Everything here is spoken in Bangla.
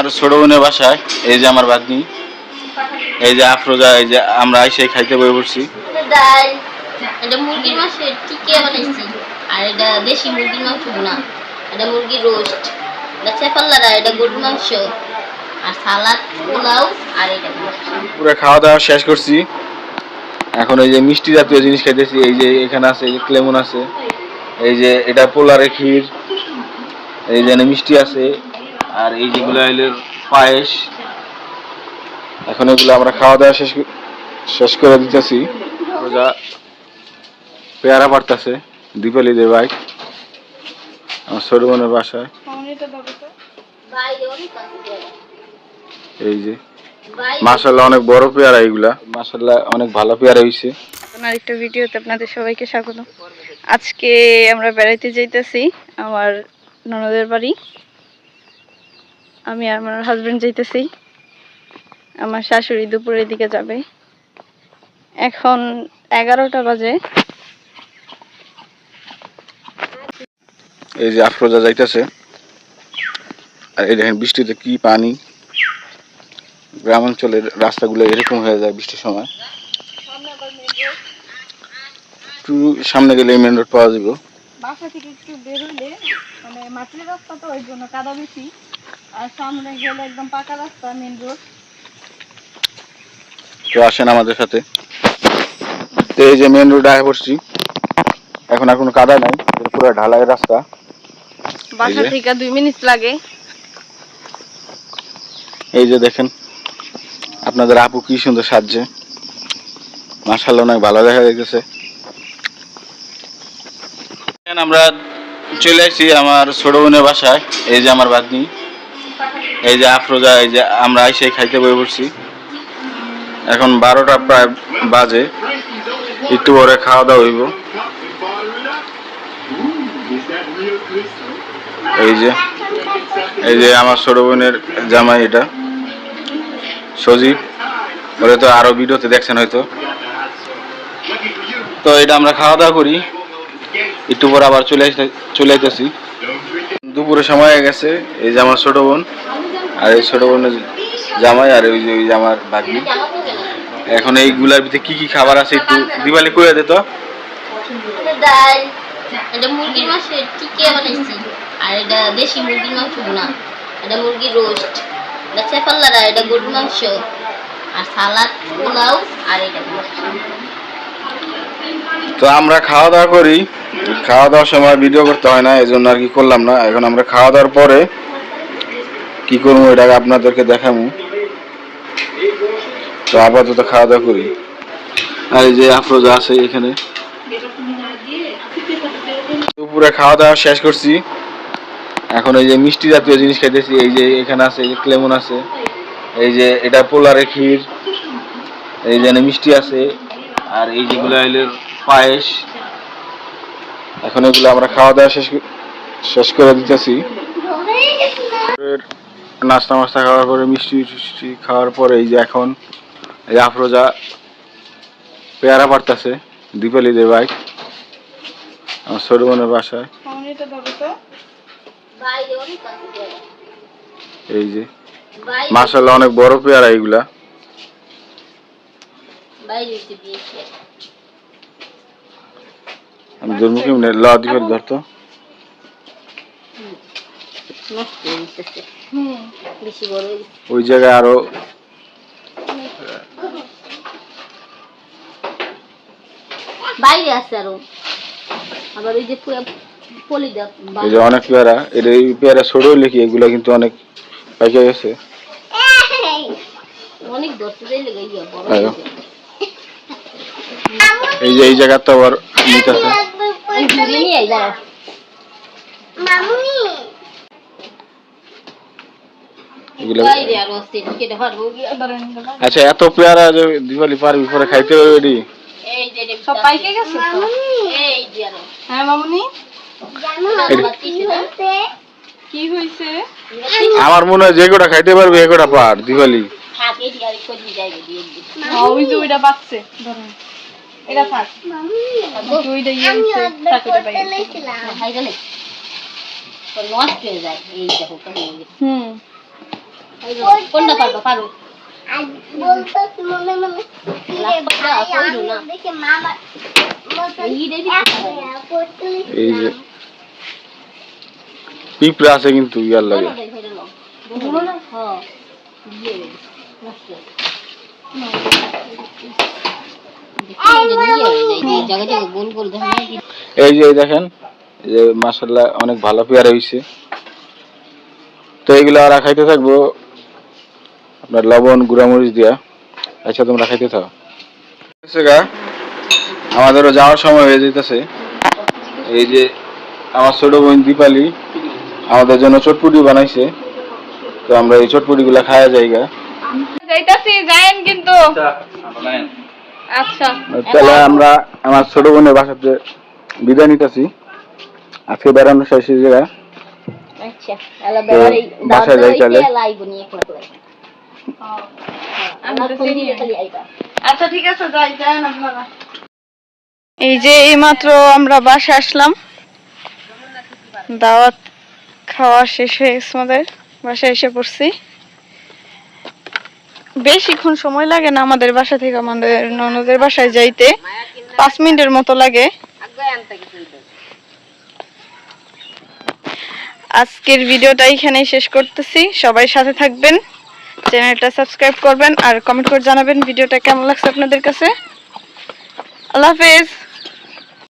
আমার ছোট বোনের বাসায় এই যে আমার বাগনি এই যে আফরোজা এই যে আমরা আইসে খাইতে বই পড়ছি। এটা মুরগির মাংসের টিকিয়া বানাইছি। আর এটা দেশি মুরগির মাংস বোনা। এটা মুরগির রোস্ট। এটা চেপাল্লারা এটা গরুর মাংস। আর সালাদ পোলাও আর এটা পুরো খাওয়া দাওয়া শেষ করছি। এখন এই যে মিষ্টি জাতীয় জিনিস খাইতেছি এই যে এখানে আছে এই যে ক্লেমন আছে এই যে এটা পোলারে ক্ষীর এই যে মিষ্টি আছে আর এই যেগুলো হইল পায়েস, এখন এগুলো আমরা খাওয়া দাওয়া শেষ শেষ করে দিতেছি। রোজা পেয়ারা পারতাছে দীপালিদের বাইক আমার ছোট বোনের বাসায়। এই যে মাসাল্লাহ অনেক বড় পেয়ারা এইগুলা। মাসাল্লাহ অনেক ভালো পেয়ারা হইছে। আরেকটা ভিডিওতে আপনাদের সবাইকে স্বাগত আজকে আমরা বেড়াইতে যাইতেছি আমার ননদের বাড়ি। আমি আর আমার হাজবেন্ড যাইতেছি। আমার শাশুড়ি দুপুরের দিকে যাবে। এখন এগারোটা বাজে। এই যে আফরোজা যাইতেছে। আর এই দেখেন বৃষ্টিতে কি পানি। গ্রাম অঞ্চলের রাস্তাগুলো এরকম হয়ে যায় বৃষ্টির সময়। একটু সামনে গেলে মেন রোড পাওয়া যাবে। বাসা থেকে একটু বেরোলে মানে মাটির রাস্তা তো ওই জন্য কাদা বেশি। আর সামনে গেলে একদম পাকা রাস্তা মেন রোড তো আসেন আমাদের সাথে। তো এই যে মেন রোড আয় পড়ছি এখন আর কোনো কাদা নাই পুরো ঢালাই রাস্তা। বাসা থেকে দুই মিনিট লাগে। এই যে দেখেন আপনাদের আপু কি সুন্দর সাজছে। মার্শাল্লাহ অনেক ভালো দেখা যাইতেছে। আমরা চলে আসছি আমার ছোট বোনের বাসায় এই যে আমার বাগনি এই যে আফরোজা, এই যে আমরা আইসে খাইতে বই পড়ছি। এখন বারোটা প্রায় বাজে। একটু পরে খাওয়া দাওয়া হইব। এই যে এই যে আমার ছোট বোনের জামাই এটা। সজীব, ওরে তো আরও ভিডিওতে দেখছেন হয়তো। তো এটা আমরা খাওয়া দাওয়া করি। একটু পর আবার চলে চলে আসতেছি দুপুরে সময় হয়ে গেছে। এই যে আমার ছোট বোন। আর এই ছোট বোনের জামাই আর ওই যে ওই জামার ভাগ্নি। তো এখন এইগুলার ভিতরে কি কি খাবার আছে একটু দিবালি করে দে তো। ডাল এটা মুরগির মাংসের টিকিয়া বানাইছি। আর এটা দেশি মুরগির মাংস বোনা। এটা মুরগির রোস্ট। এটা চেপাল্লারা এটা গরুর মাংস। আর সালাদ পোলাও আর এটা তো আমরা খাওয়া দাওয়া করি। খাওয়া দাওয়ার সময় ভিডিও করতে হয় না এই জন্য আর কি করলাম না। এখন আমরা খাওয়া দাওয়ার পরে কি করব এটাকে আপনাদেরকে দেখাবো। তো আপাতত খাওয়া দাওয়া করি। আর এই যে আফরোজা আছে এখানে। দুপুরে খাওয়া দাওয়া শেষ করছি। এখন এই যে মিষ্টি জাতীয় জিনিস খাইতেছি, এই যে এখানে আছে, এই যে ক্লেমন আছে, এই যে এটা পোলারে ক্ষীর, এই যে মিষ্টি আছে, আর এই যেগুলো হইল পায়েস। এখন এগুলো আমরা খাওয়া দাওয়া শেষ শেষ করে দিতেছি। নাস্তা মাস্তা খাওয়ার পরে মিষ্টি টিষ্টি খাওয়ার পরে এই যে এখন এই আফরোজা পেয়ারা পারতাছে দীপালিদের বাইক আমার ছোট বোনের বাসায়। এই যে মাসাল্লাহ অনেক বড় পেয়ারা এইগুলা আমি কেমনি ল দীপালি ধরতো। নষ্ট হয়ে বেশি বড় ওই জায়গায় আরও বাইরে আছে আরও। আবার ওই যে পুরো এই যে অনেক পেয়ারা এটা এই পেয়ারা ছোট কি এগুলা কিন্তু অনেক পাইকে গেছে। অনেক ধরতে লেগে বড় আয়ো। হয়ে। এই যে এই জায়গা তো আবার এগুলো কেটে আচ্ছা এত পেয়ারা দিওয়ালি পারবি পরে খাইতে পারবি এটি সব পাইকে গেছে হ্যাঁ মামুনি? কি হয়েছে আমার মনে হয় যে কটা খাইতে পারবি এ গোটা পার দিওয়ালি। ওই যে ওইটা বাচ্চে ধরুন এটা থাক। ওইটা ইয়ে থাক ওইটা নষ্ট হয়ে যায় এই দেখো কেমন গেছে। হুম। কোনটা পারবা? পারো। এই যে পিঁপড়া আছে কিন্তু ইয়ার লাগে। হ্যাঁ। এই যে এই দেখেন এই যে মাসাল্লাহ অনেক ভালো পেয়ার হয়েছে তো এইগুলো আর খাইতে থাকব আপনার লবণ গুঁড়ামরিচ দিয়া। আচ্ছা তোমরা খাইতে গা আমাদেরও যাওয়ার সময় হয়ে যেতেছে এই যে আমার ছোট বোন দীপালি আমাদের জন্য চটপুটি বানাইছে। তো আমরা এই চটপুটি গুলা খাওয়া যাইগা যাইতাছি যায়েন কিন্তু। আচ্ছা তাহলে আমরা আমার ছোট বোনের বাসাতে বিদায় নিতেছি। আজকে বেড়ানো শেষ জায়গা আচ্ছা বাসায় যাই তাহলে। আচ্ছা ঠিক আছে যাই যান আপনারা। এই যে এইমাত্র আমরা বাসা আসলাম। দাওয়াত খাওয়া শেষ হয়ে গেছে আমাদের। বাসায় এসে পড়ছি। বেশিক্ষণ সময় লাগে না আমাদের বাসা থেকে আমাদের ননদের বাসায় যাইতে। পাঁচ মিনিটের মতো লাগে। আজকের ভিডিওটা এখানেই শেষ করতেছি। সবাই সাথে থাকবেন। চ্যানেলটা সাবস্ক্রাইব করবেন আর কমেন্ট করে জানাবেন ভিডিওটা কেমন লাগছে আপনাদের কাছে। আল্লাহ হাফেজ।